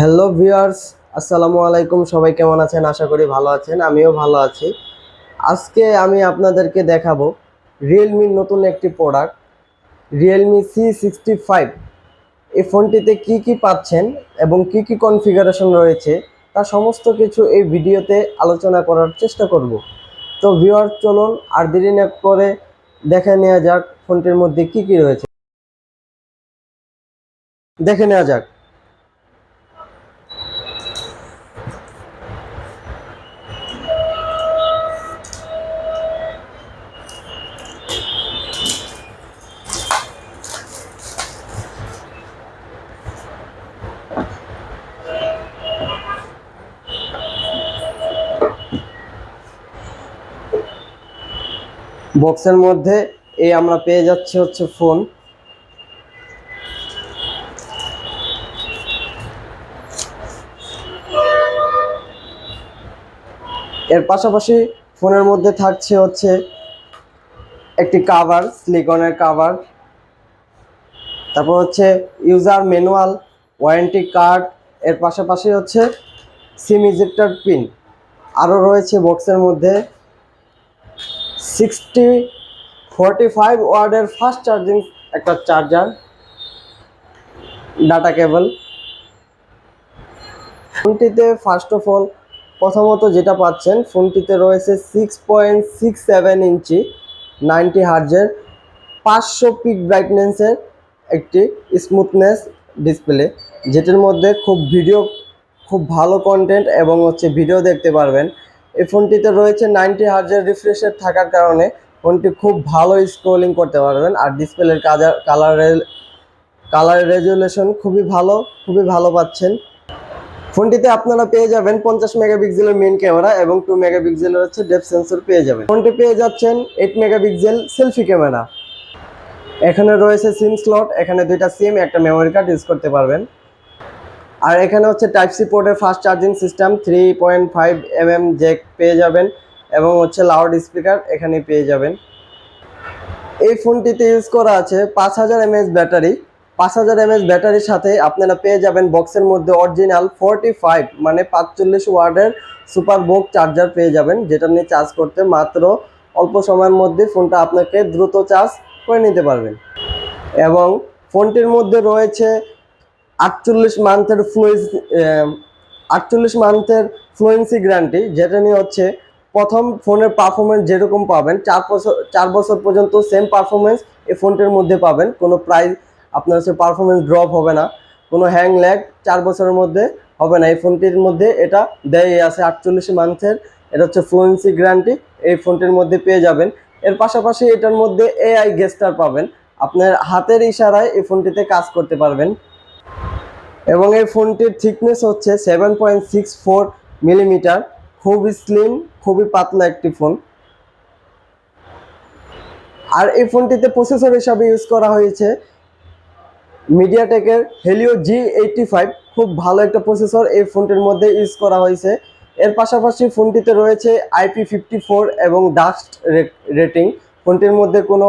Hello viewers, আসসালামু আলাইকুম। সবাই কেমন আছেন? আশা করি ভালো আছেন, আমিও ভালো আছি। আজকে আমি আপনাদেরকে দেখাবো রিয়েলমির নতুন একটি product Realme C sixty five এই ফোনটিতে কি কি পাচ্ছেন এবং কি কি কনফিগারেশন রয়েছে, তা সমস্ত কিছু এই ভিডিওতে আলোচনা করার চেষ্টা করব। তো ভিউয়ার্স, চলুন আর দেরি না করে দেখে নেওয়া যাক ফোনটির মধ্যে কি কি রয়েছে। দেখে নেওয়া যাক। বক্সের মধ্যে এই আমরা পেয়ে যাচ্ছি হচ্ছে ফোন। এর পাশাপাশি ফোনের মধ্যে থাকছে হচ্ছে একটি কাভার স্লিকনের কাভার তারপর হচ্ছে ইউজার ম্যানুয়াল ওয়ারেন্টি কার্ড এর পাশাপাশি হচ্ছে সিম ইজেক্টর পিন আরও রয়েছে বক্সের মধ্যে। সিক্সটি, ফোরটি ফাইভ ওয়ার্ডের ফাস্ট চার্জিং একটা চার্জার, ডাটা কেবল। ফোনটিতে ফার্স্ট অফ অল প্রথমত যেটা পাচ্ছেন, ফোনটিতে রয়েছে six point six seven inch ninety হার্জের, পাঁচশো পিক ব্রাইটনেসের একটি স্মুথনেস ডিসপ্লে যেটির মধ্যে খুব ভিডিও খুব ভালো কন্টেন্ট এবং হচ্ছে ভিডিও দেখতে পারবেন। এই ফোনটিতে রয়েছে নাইনটি হার্জের রিফ্রেশের থাকার কারণে ফোনটি খুব ভালো স্ক্রোলিং করতে পারবেন। আর ডিসপ্লের কাজার কালারের কালার রেজুলেশন খুবই ভালো খুবই ভালো পাচ্ছেন। ফোনটিতে আপনারা পেয়ে যাবেন পঞ্চাশ মেগাপিক্সেলের মেন ক্যামেরা এবং টু মেগাপিক্সেলের হচ্ছে ডেপ সেন্সর পেয়ে যাবেন। ফোনটি পেয়ে যাচ্ছেন এইট মেগাপিক্সেল সেলফি ক্যামেরা এখানে রয়েছে সিম স্লট এখানে দুইটা সিম একটা মেমোরি কার্ড ইউজ করতে পারবেন। আর এখানে হচ্ছে টাইপ সি পোর্টের fast charging system three point five M M jack পেয়ে যাবেন এবং হচ্ছে লাউড স্পিকার এখানে পেয়ে যাবেন। এই ফোনটিতে ইউজ করা আছে পাঁচ হাজার এমএএচ ব্যাটারি। পাঁচ হাজার এমএএচ ব্যাটারির সাথে আপনারা পেয়ে যাবেন বক্সের মধ্যে অরিজিনাল ফোরটি ফাইভ মানে পাঁচচল্লিশ ওয়ার্ডের সুপার বোক চার্জার পেয়ে যাবেন, যেটা নিয়ে চার্জ করতে মাত্র অল্প সময়ের মধ্যে ফোনটা আপনাকে দ্রুত চার্জ করে নিতে পারবেন। এবং ফোনটির মধ্যে রয়েছে আটচল্লিশ মান্থের ফ্লুইস আটচল্লিশ মান্থের ফ্লুয়েন্সি গ্যারান্টি যেটা নিয়ে হচ্ছে প্রথম ফোনের পারফরমেন্স যেরকম পাবেন, চার বছর চার বছর পর্যন্ত সেম পারফরমেন্স এই ফোনটির মধ্যে পাবেন। কোনো প্রাইস আপনার হচ্ছে পারফরমেন্স ড্রপ হবে না, কোনো হ্যাং ল্যাগ চার বছরের মধ্যে হবে না। এই ফোনটির মধ্যে এটা দেয় আছে আটচল্লিশ মান্থের এটা হচ্ছে ফ্লুয়েন্সি গ্যারান্টি এই ফোনটির মধ্যে পেয়ে যাবেন। এর পাশাপাশি এটার মধ্যে এআই গেস্টার পাবেন। আপনার হাতের ইশারায় এই ফোনটিতে কাজ করতে পারবেন। এবং এই ফোনটির থিকনেস হচ্ছে seven point six four millimetre খুবই স্লিম খুবই পাতলা একটি ফোন আর এই ফোনটিতে প্রসেসর হিসাবে ইউজ করা হয়েছে মিডিয়াটেকের হেলিও জি এইটটি ফাইভ খুব ভালো একটা প্রসেসর এই ফোনটির মধ্যে ইউজ করা হয়েছে। এর পাশাপাশি ফোনটিতে রয়েছে আইপি ফিফটি ফোর এবং ডাস্ট রেটিং ফোনটির মধ্যে কোনো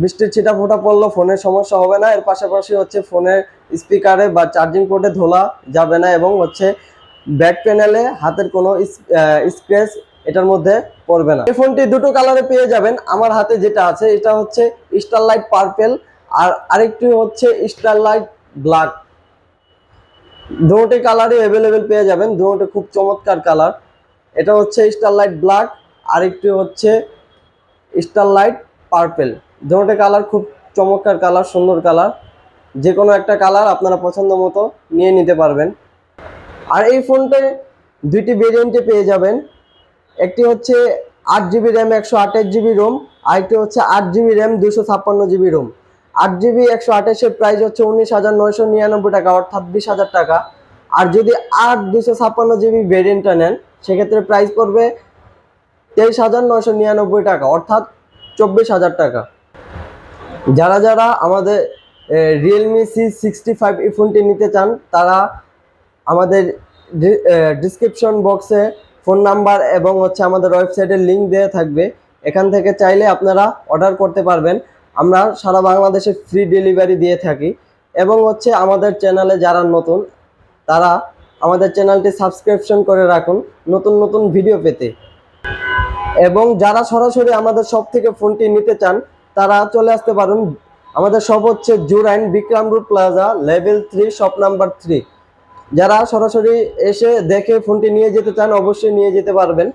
বৃষ্টির ছিটা ফোটা পড়লেও ফোনের সমস্যা হবে না। এর পাশাপাশি হচ্ছে ফোনের স্পিকারে বা চার্জিং পোর্টে ধোলা যাবে না এবং হচ্ছে ব্যাক প্যানেলে হাতের কোনো স্ক্র্যাচ এটার মধ্যে পড়বে না। এই ফোনটি দুটো কালারে পেয়ে যাবেন। আমার হাতে যেটা আছে, এটা হচ্ছে স্টারলাইট পার্পেল আর আরেকটি হচ্ছে স্টারলাইট ব্ল্যাক দুটি কালারই অ্যাভেলেবেল পেয়ে যাবেন। দুটি খুব চমৎকার কালার এটা হচ্ছে স্টারলাইট ব্ল্যাক আরেকটি হচ্ছে স্টারলাইট পার্পেল। দুটি কালার খুব চমৎকার কালার, সুন্দর কালার। যে কোনো একটা কালার আপনারা পছন্দ মতো নিয়ে নিতে পারবেন। আর এই ফোনটা দুইটি ভেরিয়েন্টে পেয়ে যাবেন। একটি হচ্ছে আট জিবি র্যাম একশো আঠাশ জিবি রোম আরেকটি হচ্ছে আট জিবি র্যাম দুশো ছাপ্পান্ন জিবি রোম আট জিবি একশো আঠাশের প্রাইস হচ্ছে উনিশ হাজার নয়শো নিরানব্বই টাকা, অর্থাৎ বিশ হাজার টাকা। আর যদি আট দুশো ছাপ্পান্ন জিবি ভেরিয়েন্টটা নেন, সেক্ষেত্রে প্রাইস পড়বে তেইশ হাজার নয়শো নিরানব্বই টাকা, অর্থাৎ চব্বিশ হাজার টাকা। যারা যারা আমাদের রিয়েলমি সি সিক্সটি ফাইভ এই ফোনটি নিতে চান, তারা আমাদের ডিসক্রিপশন বক্সে ফোন নাম্বার এবং হচ্ছে আমাদের ওয়েবসাইটের লিঙ্ক দেওয়া থাকবে। এখান থেকে চাইলে আপনারা অর্ডার করতে পারবেন। আমরা সারা বাংলাদেশে ফ্রি ডেলিভারি দিয়ে থাকি। এবং হচ্ছে আমাদের চ্যানেলে যারা নতুন, তারা আমাদের চ্যানেলটি সাবস্ক্রিপশন করে রাখুন। নতুন নতুন ভিডিও পেতে। এবং যারা সরাসরি আমাদের সব থেকে ফোনটি নিতে চান, তারা চলে আসতে পারুন। আমাদের সব হচ্ছে Jurain Bikram Bikrampur plaza level three shop number three যারা সরাসরি এসে দেখে ফোনটি নিয়ে যেতে চান, অবশ্যই নিয়ে যেতে পারবেন।